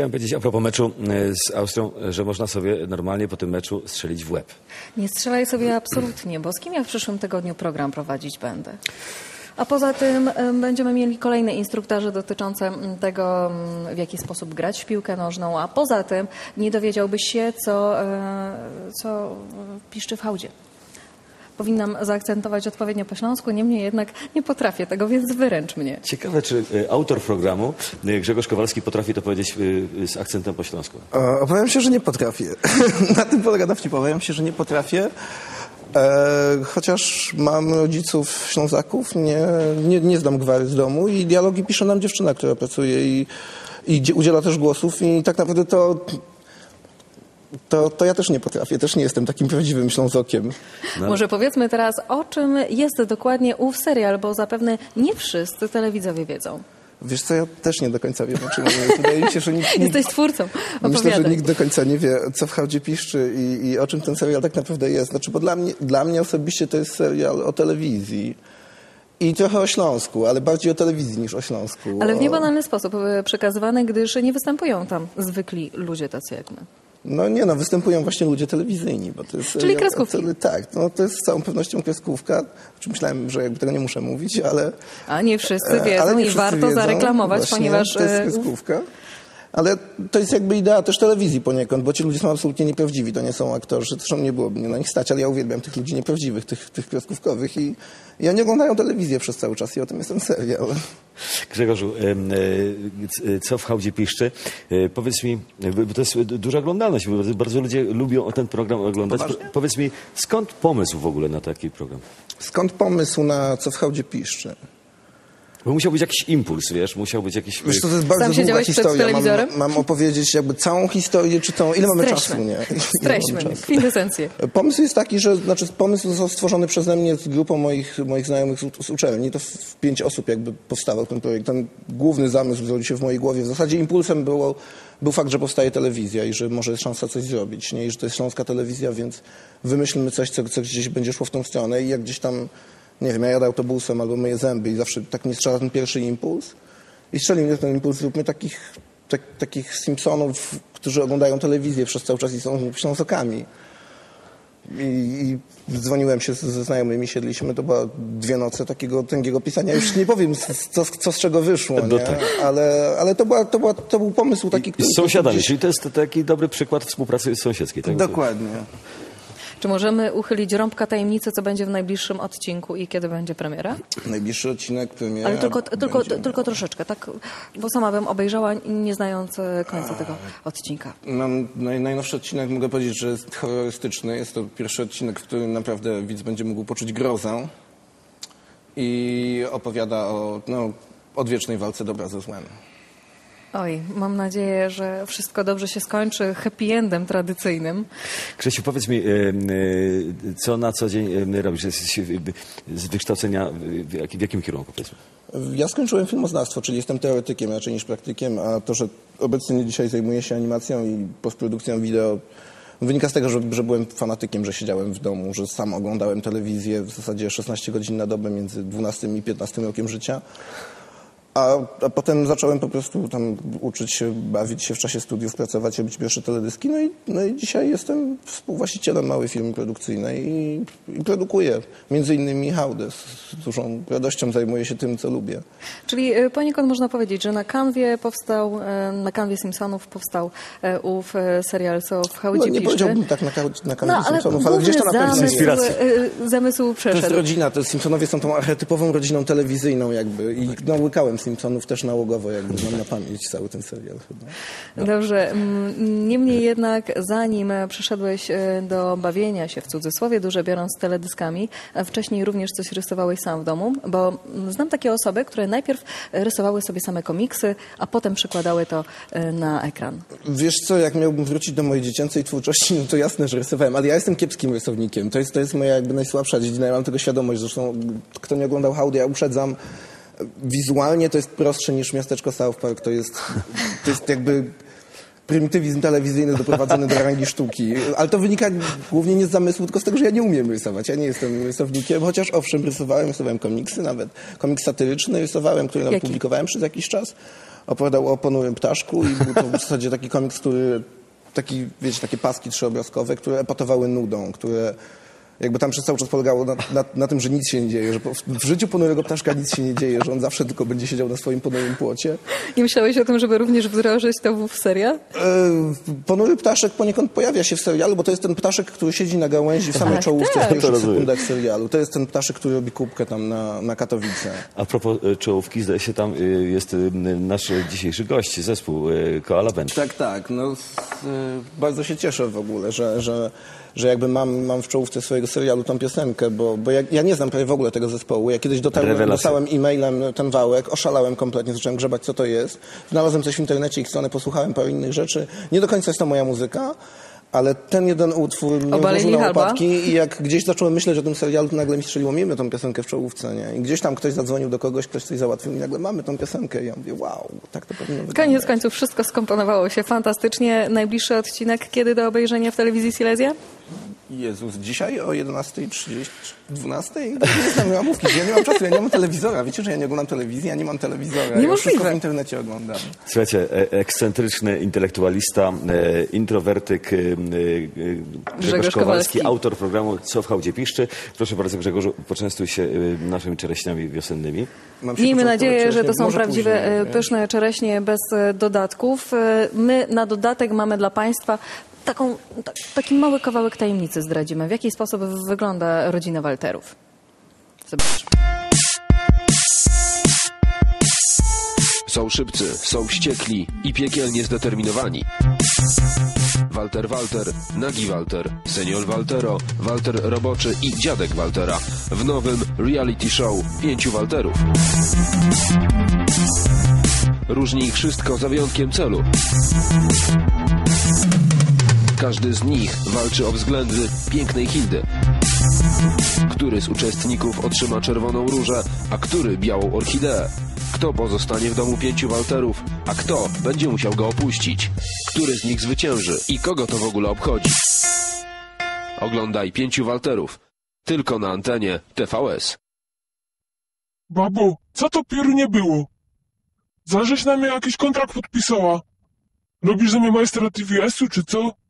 Chciałem powiedzieć a propos meczu e, z Austrią, e, że można sobie normalnie po tym meczu strzelić w łeb. Nie strzelaj sobie absolutnie, bo z kim ja w przyszłym tygodniu program prowadzić będę? A poza tym em, będziemy mieli kolejne instruktaże dotyczące tego, w jaki sposób grać w piłkę nożną, a poza tym nie dowiedziałbyś się, co, e, co piszczy w hałdzie. Powinnam zaakcentować odpowiednio po śląsku, niemniej jednak nie potrafię tego, więc wyręcz mnie. Ciekawe, czy e, autor programu, e, Grzegorz Kowalski, potrafi to powiedzieć e, z akcentem po śląsku. E, Obawiam się, że nie potrafię. Na tym polega dowcip. Obawiam się, że nie potrafię. E, chociaż mam rodziców Ślązaków, nie, nie, nie znam gwary z domu i dialogi pisze nam dziewczyna, która pracuje i, i dzie- udziela też głosów i tak naprawdę to, to, to ja też nie potrafię. Też nie jestem takim prawdziwym Ślązokiem. No. Może powiedzmy teraz, o czym jest dokładnie ów serial, bo zapewne nie wszyscy telewidzowie wiedzą. Wiesz co, ja też nie do końca wiem, o czym mówię. Wydaje mi się, że nikt, Jesteś twórcą, Myślę, opowiadaj. że nikt do końca nie wie, co w Hałdzie piszczy i, i o czym ten serial tak naprawdę jest. Znaczy, bo dla mnie, dla mnie osobiście to jest serial o telewizji i trochę o Śląsku, ale bardziej o telewizji niż o Śląsku. Ale w niebanalny sposób e, przekazywany, gdyż nie występują tam zwykli ludzie tacy jak my. No nie, no występują właśnie ludzie telewizyjni, bo to jest... Czyli o kreskówki. tele- Tak, no to jest z całą pewnością kreskówka. Znaczy, myślałem, że jakby tego nie muszę mówić, ale... A nie wszyscy E, wiedzą ale nie i wszyscy warto wiedzą, zareklamować, właśnie, ponieważ To jest e, kreskówka. Ale to jest jakby idea też telewizji poniekąd, bo ci ludzie są absolutnie nieprawdziwi, to nie są aktorzy, zresztą nie byłoby mnie na nich stać, ale ja uwielbiam tych ludzi nieprawdziwych, tych, tych kreskówkowych i, i oni oglądają telewizję przez cały czas i o tym jest ten serial. Grzegorzu, e, c- co w hałdzie piszczy? E, Powiedz mi, e, bo to jest du- duża oglądalność, bo bardzo ludzie lubią ten program oglądać. Po- Powiedz mi, skąd pomysł w ogóle na taki program? Skąd pomysł na co w Hałdzie piszczy? Bo musiał być jakiś impuls, wiesz, musiał być jakiś... Wiesz, to, jest bardzo Sam długa historia. telewizorem? Mam, mam opowiedzieć jakby całą historię, czy tą... Ile mamy Streśćmy. czasu, nie? Czasu? kwintesencję. Pomysł jest taki, że znaczy pomysł został stworzony przeze mnie z grupą moich, moich znajomych z, z uczelni. To w, w pięć osób jakby powstawał ten projekt. Ten główny zamysł zrodził się w mojej głowie. W zasadzie impulsem było, był fakt, że powstaje telewizja i że może jest szansa coś zrobić. Nie? I że to jest śląska telewizja, więc wymyślmy coś, co, co gdzieś będzie szło w tą stronę. I jak gdzieś tam, nie wiem, ja jadę autobusem albo myję zęby i zawsze tak mnie strzela ten pierwszy impuls. I strzelił mnie ten impuls, zróbmy takich, tak, takich Simpsonów, którzy oglądają telewizję przez cały czas i są ślązokami. I, I dzwoniłem się ze znajomymi, siedliśmy, to była dwie noce takiego tęgiego pisania. Już nie powiem, co, co z czego wyszło, No nie? tak. ale, ale to, była, to, była, to był pomysł taki, I który... z sąsiadami, gdzieś- czyli to jest taki dobry przykład współpracy sąsiedzkiej. Tak? Dokładnie. Czy możemy uchylić rąbka tajemnicy, co będzie w najbliższym odcinku i kiedy będzie premiera? Najbliższy odcinek premiera Ale tylko, tylko, będzie- tylko troszeczkę, tak? Bo sama bym obejrzała, nie znając e, końca tego odcinka. Mam naj, najnowszy odcinek, mogę powiedzieć, że jest horrorystyczny. Jest to pierwszy odcinek, w którym naprawdę widz będzie mógł poczuć grozę i opowiada o no, odwiecznej walce dobra ze złem. Oj, mam nadzieję, że wszystko dobrze się skończy happy endem tradycyjnym. Grzesiu, powiedz mi, co na co dzień robisz? Jesteś z wykształcenia w jakim kierunku, powiedzmy? Ja skończyłem filmoznawstwo, czyli jestem teoretykiem raczej niż praktykiem, a to, że obecnie dzisiaj zajmuję się animacją i postprodukcją wideo, wynika z tego, że, że byłem fanatykiem, że siedziałem w domu, że sam oglądałem telewizję w zasadzie 16 godzin na dobę między 12 i 15 rokiem życia. A, a potem zacząłem po prostu tam uczyć się, bawić się w czasie studiów, pracować, robić pierwsze teledyski. No i, no i dzisiaj jestem współwłaścicielem małej firmy produkcyjnej i, i produkuję między innymi Hałdę. Z, z dużą radością zajmuję się tym, co lubię. Czyli e, poniekąd można powiedzieć, że na kanwie powstał, e, na kanwie Simpsonów powstał e, ów serial, co w No, Hałdzie nie piszczy. powiedziałbym tak na, na No, kanale ale Simpsonów, ale gdzieś to na pewno zamysł, jest. Zamysł To jest przeszedł. rodzina, to jest, Simpsonowie są tą archetypową rodziną telewizyjną jakby i no, łykałem Simpsonów też nałogowo, jakby mam na pamięć cały ten serial chyba. Dobrze. mm, Niemniej jednak, zanim e, przeszedłeś e, do bawienia się w cudzysłowie, duże biorąc teledyskami, a wcześniej również coś rysowałeś sam w domu, bo mm, znam takie osoby, które najpierw rysowały sobie same komiksy, a potem przekładały to e, na ekran. Wiesz co, jak miałbym wrócić do mojej dziecięcej twórczości, no to jasne, że rysowałem, ale ja jestem kiepskim rysownikiem. To jest, to jest moja jakby najsłabsza dziedzina, ja mam tego świadomość. Zresztą kto nie oglądał Howdy, ja uprzedzam, wizualnie to jest prostsze niż miasteczko South Park. To jest, to jest jakby prymitywizm telewizyjny doprowadzony do rangi sztuki. Ale to wynika głównie nie z zamysłu, tylko z tego, że ja nie umiem rysować. Ja nie jestem rysownikiem, chociaż owszem, rysowałem, rysowałem komiksy nawet. Komiks satyryczny rysowałem, który Jaki? publikowałem przez jakiś czas. opowiadał o ponurym ptaszku i był to w zasadzie taki komiks, który, taki, wiecie, takie paski trzyobrazkowe, które epatowały nudą, które jakby tam przez cały czas polegało na, na, na tym, że nic się nie dzieje, że po, w życiu ponurego ptaszka nic się nie dzieje, że on zawsze tylko będzie siedział na swoim ponurym płocie. Nie myślałeś o tym, żeby również wdrożyć to w serial? E, Ponury ptaszek poniekąd pojawia się w serialu, bo to jest ten ptaszek, który siedzi na gałęzi w samej Tak, czołówce tak. w pierwszych sekundach serialu. To jest ten ptaszek, który robi kubkę tam na, na Katowice. A propos e, czołówki, zdaje się tam e, jest nasz dzisiejszy gość, zespół Koala Band. Tak, tak. No, bardzo się cieszę w ogóle, że, że, że jakby mam, mam w czołówce swojego serialu tą piosenkę, bo, bo ja, ja nie znam prawie w ogóle tego zespołu. Ja kiedyś dotarłem, dostałem e-mailem ten wałek, oszalałem kompletnie, zacząłem grzebać, co to jest. Znalazłem coś w internecie, ich strony, posłuchałem parę innych rzeczy. Nie do końca jest to moja muzyka, ale ten jeden utwór mnie włożył na łopatki i jak gdzieś zacząłem myśleć o tym serialu, to nagle mi strzeliło, miejmy tą piosenkę w czołówce, nie? I gdzieś tam ktoś zadzwonił do kogoś, ktoś coś załatwił i nagle mamy tą piosenkę. I ja mówię, wow, tak to powinno wyglądać. Koniec końców wszystko skomponowało się fantastycznie. Najbliższy odcinek kiedy do obejrzenia w telewizji Silesia? Jezus, dzisiaj o 11.30, 12.00? Nie znam ramówki, ja nie mam czasu, ja nie mam telewizora. Wiecie, że ja nie oglądam telewizji, ja nie mam telewizora. Ja Niemożliwe. wszystko w internecie oglądam. Słuchajcie, e, ekscentryczny intelektualista, e, introwertyk, e, e, Grzegorz Kowalski, Kowalski. autor programu Co w hałdzie piszczy. Proszę bardzo Grzegorzu, poczęstuj się naszymi czereśniami wiosennymi. Miejmy nadzieję, że to są prawdziwe, później, pyszne czereśnie bez dodatków. My na dodatek mamy dla Państwa taką, ta, taki mały kawałek tajemnicy zdradzimy. W jaki sposób wygląda rodzina Walterów? Zobacz. Są szybcy, są wściekli i piekielnie zdeterminowani. Walter Walter, Nagi Walter, Senior Waltero, Walter Roboczy i Dziadek Waltera w nowym reality show Pięciu Walterów. Różni ich wszystko za wyjątkiem celu. Każdy z nich walczy o względy pięknej Hildy. Który z uczestników otrzyma czerwoną różę, a który białą orchideę? Kto pozostanie w domu pięciu Walterów, a kto będzie musiał go opuścić? Który z nich zwycięży i kogo to w ogóle obchodzi? Oglądaj pięciu Walterów. Tylko na antenie TVS. Babo, co to piernie było? Zażeś na mnie jakiś kontrakt podpisała. Robisz ze mnie majstra TVS-u, czy co?